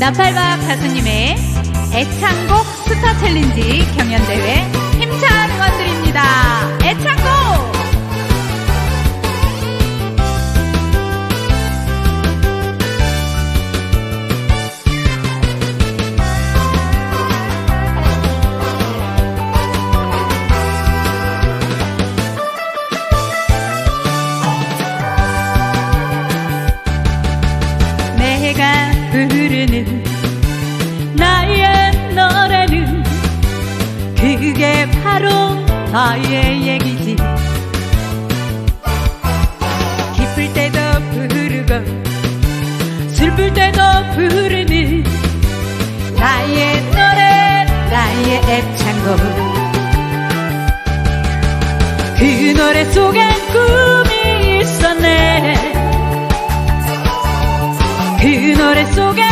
나팔박 가수님의 애창곡 스타 챌린지 경연 나의 얘기지. 기쁠 때도 부르고 슬플 때도 부르는 나의 노래 나의 애창곡. 그 노래 속엔 꿈이 있었네. 그 노래 속엔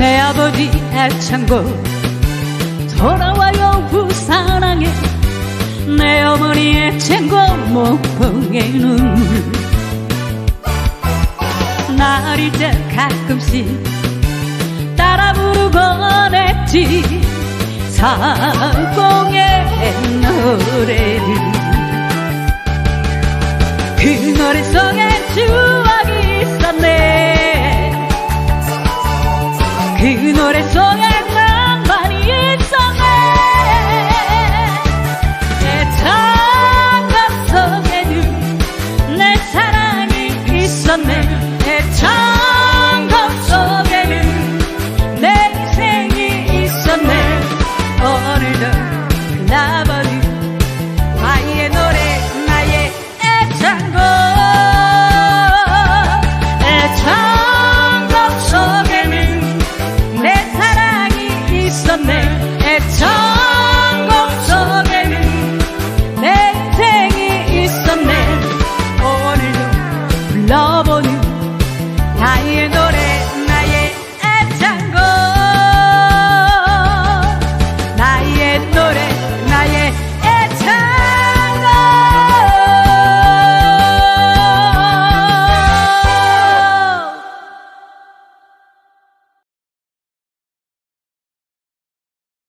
내 아버지 애창곡 돌아와요 부산항에. 내 어머니 애창곡 목봉의 눈물 나를 때 가끔씩 따라 부르곤 했지 상봉의 노래를. 그 노래 속에 그 노래 속에 나만 있었네. 내 장갑 속에는 내 사랑이 있었네. 내 장갑 속에는 내 인생이 있었네. 오늘도